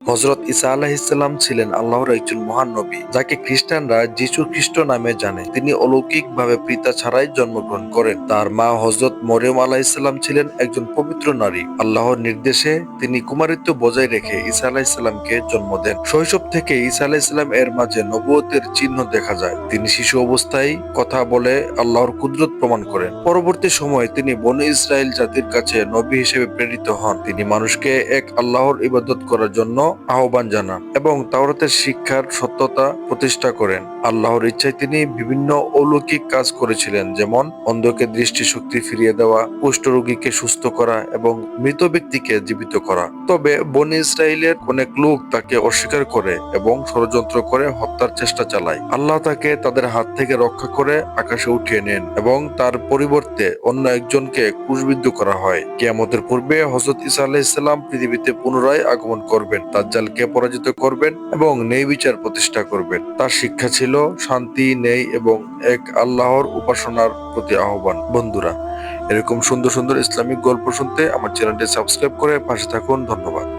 হজরত ইসা আলাহিসাল্লাম ছিলেন আল্লাহর একজন মহান নবী, যাকে খ্রিস্টানরা যিশু খ্রিস্ট নামে জানে। তিনি অলৌকিকভাবে পিতা ছাড়াই জন্মগ্রহণ করেন। তার মা হজরত মরিয়ম আলাহিসাল্লাম ছিলেন একজন পবিত্র নারী। আল্লাহর নির্দেশে তিনি কুমারিত্ব বজায় রেখে ইসা ঈসা আলাহিসাল্লামকে জন্ম দেন। শৈশব থেকে ইসা ঈসা আলাহিসাল্লাম এর মাঝে নবুয়তের চিহ্ন দেখা যায়। তিনি শিশু অবস্থায় কথা বলে আল্লাহর কুদরত প্রমাণ করেন। পরবর্তী সময়ে তিনি বন ইসরায়েল জাতির কাছে নবী হিসেবে প্রেরিত হন। তিনি মানুষকে এক আল্লাহর ইবাদত করার জন্য আহ্বান জানান এবং তাওরাতের শিক্ষার সত্যতা প্রতিষ্ঠা করেন। আল্লাহর ইচ্ছায় তিনি বিভিন্ন অলৌকিক কাজ করেছিলেন, যেমন অন্ধকে দৃষ্টিশক্তি ফিরিয়ে দেওয়া, কুষ্ঠরোগীকে সুস্থ করা এবং মৃত ব্যক্তিকে জীবিত করা। তবে বন ইসরায়েলের অনেক লোক তাকে অস্বীকার করে এবং ষড়যন্ত্র করে হত্যার চেষ্টা চালায়। আল্লাহ তাকে তাদের হাত থেকে রক্ষা করে আকাশে উঠিয়ে নেন এবং তার পরিবর্তে অন্য একজনকে ক্রুশবিদ্ধ করা হয়। কিয়ামতের পূর্বে হজরত ইসা আলাইসাল্লাম পৃথিবীতে পুনরায় আগমন করবেন, দাজ্জালকে পরাজিত করবেন এবং ন্যায় বিচার প্রতিষ্ঠা করবেন। তার শিক্ষা ছিল শান্তি, নেই এবং এক আল্লাহর উপাসনার প্রতি আহ্বান। বন্ধুরা, এরকম সুন্দর সুন্দর ইসলামিক গল্প শুনতে আমার চ্যানেলটি সাবস্ক্রাইব করে পাশে থাকুন। ধন্যবাদ।